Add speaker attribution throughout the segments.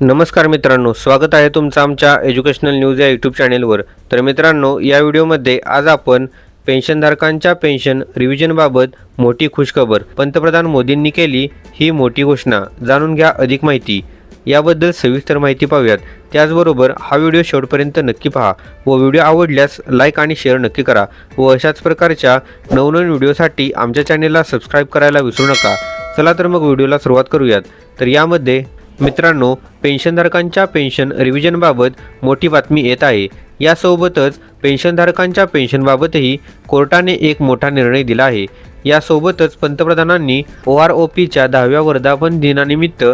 Speaker 1: नमस्कार मित्रांनो स्वागत आहे तुमचं आमच्या एज्युकेशनल न्यूज या यूट्यूब चॅनेलवर तर मित्रांनो या व्हिडिओमध्ये आज आपण पेन्शनधारकांच्या पेन्शन रिव्हिजनबाबत मोठी खुशखबर. पंतप्रधान मोदींनी केली ही मोठी घोषणा. जाणून घ्या अधिक माहिती. याबद्दल सविस्तर माहिती पाहूयात. त्याचबरोबर हा व्हिडिओ शेवटपर्यंत नक्की पहा व व्हिडिओ आवडल्यास लाईक आणि शेअर नक्की करा व अशाच प्रकारच्या नवनवीन व्हिडिओसाठी आमच्या चॅनेलला सबस्क्राईब करायला विसरू नका. चला तर मग व्हिडिओला सुरुवात करूयात. तर यामध्ये मित्रांनो पेन्शनधारकांच्या पेन्शन रिव्हिजनबाबत मोठी बातमी येत आहे. यासोबतच पेन्शनधारकांच्या पेन्शनबाबतही कोर्टाने एक मोठा निर्णय दिला आहे. यासोबतच पंतप्रधानांनी ओ आर ओ पीच्या दहाव्या वर्धापन दिनानिमित्त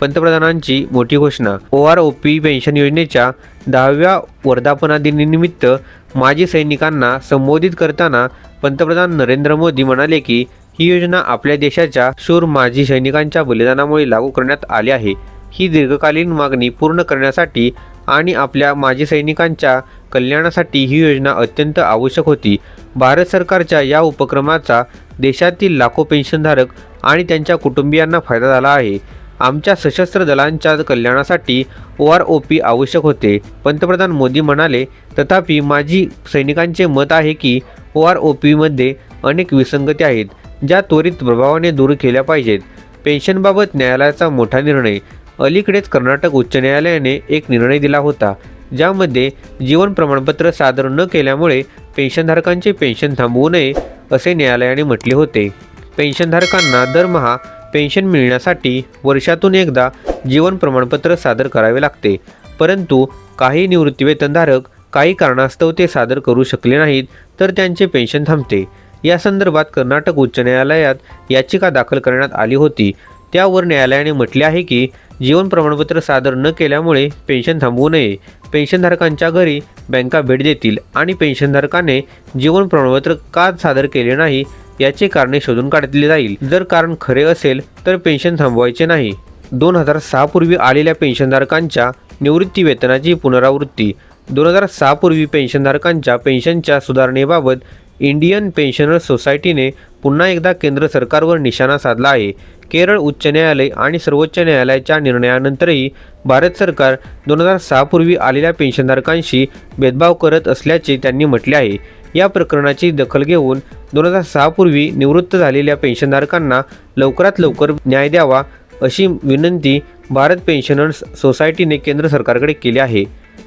Speaker 1: पंतप्रधानांची मोठी घोषणा. O R O P pension योजनेच्या दहाव्या वर्धापनादिनानिमित्त माजी सैनिकांना संबोधित करताना पंतप्रधान नरेंद्र मोदी म्हणाले की ही योजना आपल्या देशाच्या शूर माजी सैनिकांच्या बलिदानामुळे लागू करण्यात आली आहे. ही दीर्घकालीन मागणी पूर्ण करण्यासाठी आणि आपल्या माजी सैनिकांच्या कल्याणासाठी ही योजना अत्यंत आवश्यक होती. भारत सरकारच्या या उपक्रमाचा देशातील लाखो पेन्शनधारक आणि त्यांच्या कुटुंबियांना फायदा झाला आहे. आमच्या सशस्त्र दलांच्या कल्याणासाठी ओ आर ओ पी आवश्यक होते. पंतप्रधान मोदी म्हणाले तथापि माजी सैनिकांचे मत आहे की ओ आर ओ पीमध्ये अनेक विसंगती आहेत. ज्या त्वरित प्रभावाने दूर केल्या पाहिजेत. पेन्शनबाबत न्यायालयाचा मोठा निर्णय. अलीकडेच कर्नाटक उच्च न्यायालयाने एक निर्णय दिला होता. ज्यामध्ये जीवन प्रमाणपत्र सादर न केल्यामुळे पेन्शनधारकांचे पेन्शन थांबवू नये असे न्यायालयाने म्हटले होते. पेन्शनधारकांना दरमहा पेन्शन मिळण्यासाठी वर्षातून एकदा जीवन प्रमाणपत्र सादर करावे लागते. परंतु काही निवृत्तीवेतनधारक काही कारणास्तव ते सादर करू शकले नाहीत तर त्यांचे पेन्शन थांबते. या संदर्भात कर्नाटक उच्च न्यायालयात याचिका दाखल करण्यात आली होती. त्यावर न्यायालयाने म्हटले आहे की जीवन प्रमाणपत्र सादर न केल्यामुळे पेन्शन थांबवू नये. पेन्शनधारकांच्या घरी बँका भेट देतील आणि पेन्शनधारकाने जीवन प्रमाणपत्र का सादर केले नाही याचे कारणे शोधून काढले जाईल. जर कारण खरे असेल तर पेन्शन थांबवायचे नाही. दोन हजार सहापूर्वी आलेल्या पेन्शनधारकांच्या निवृत्ती वेतनाची पुनरावृत्ती. दोन हजार सहापूर्वी पेन्शनधारकांच्या पेन्शनच्या सुधारणेबाबत इंडियन पेन्शनर सोसायटीने पुन्हा एकदा केंद्र सरकारवर निशाणा साधला आहे. केरळ उच्च न्यायालय आणि सर्वोच्च न्यायालयाच्या निर्णयानंतरही भारत सरकार दोन हजार सहापूर्वी आलेल्या पेन्शनधारकांशी भेदभाव करत असल्याचे त्यांनी म्हटले आहे. या प्रकरणाची दखल घेऊन दोन हजार सहापूर्वी निवृत्त झालेल्या पेन्शनधारकांना लवकरात लवकर न्याय द्यावा अशी विनंती भारत पेन्शनर्स सोसायटीने केंद्र सरकारकडे केली आहे.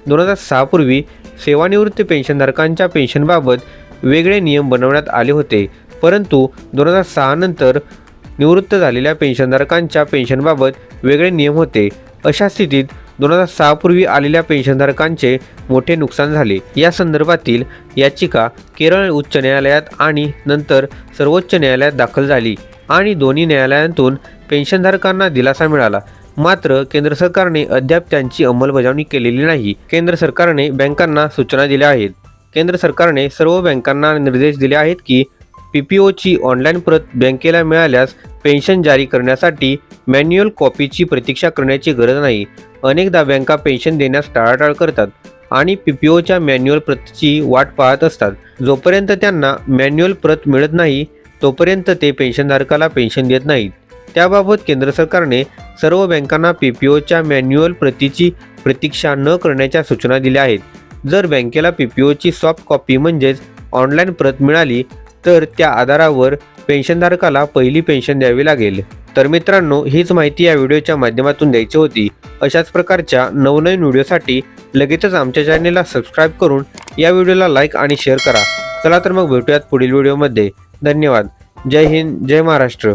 Speaker 1: दोन हजार सहापूर्वी सेवानिवृत्त पेन्शनधारकांच्या पेन्शनबाबत वेगळे नियम बनवण्यात आले होते. परंतु दोन हजार सहानंतर निवृत्त झालेल्या पेन्शनधारकांच्या पेन्शनबाबत वेगळे नियम होते. अशा स्थितीत दोन हजार सहापूर्वी आलेल्या पेन्शनधारकांचे मोठे नुकसान झाले. या संदर्भातील याचिका केरळ उच्च न्यायालयात आणि नंतर सर्वोच्च न्यायालयात दाखल झाली आणि दोन्ही न्यायालयांतून पेन्शनधारकांना दिलासा मिळाला. मात्र केंद्र सरकारने अद्याप त्यांची अंमलबजावणी केलेली नाही. केंद्र सरकारने बँकांना सूचना दिल्या आहेत. केंद्र सरकारने सर्व बँकांना निर्देश दिले आहेत की पी पी ओची ऑनलाईन प्रत बँकेला मिळाल्यास पेन्शन जारी करण्यासाठी मॅन्युअल कॉपीची प्रतीक्षा करण्याची गरज नाही. अनेकदा बँका पेन्शन देण्यास टाळाटाळ करतात आणि पी पी ओच्या मॅन्युअल प्रतची वाट पाहत असतात. जोपर्यंत त्यांना मॅन्युअल प्रत मिळत नाही तोपर्यंत ते पेन्शनधारकाला पेन्शन देत नाहीत. त्याबाबत केंद्र सरकारने सर्व बँकांना पी पी ओच्या मॅन्युअल प्रतीची प्रतीक्षा न करण्याच्या सूचना दिल्या आहेत. जर बँकेला पी पी ओची सॉफ्ट कॉपी म्हणजेच ऑनलाईन प्रत मिळाली तर त्या आधारावर पेन्शनधारकाला पहिली पेन्शन द्यावी लागेल. तर मित्रांनो हीच माहिती या व्हिडिओच्या माध्यमातून द्यायची होती. अशाच प्रकारच्या नवनवीन व्हिडिओसाठी लगेचच आमच्या चॅनेलला सबस्क्राईब करून या व्हिडिओला लाईक आणि शेअर करा. चला तर मग भेटूयात पुढील व्हिडिओमध्ये. धन्यवाद. जय हिंद जय महाराष्ट्र.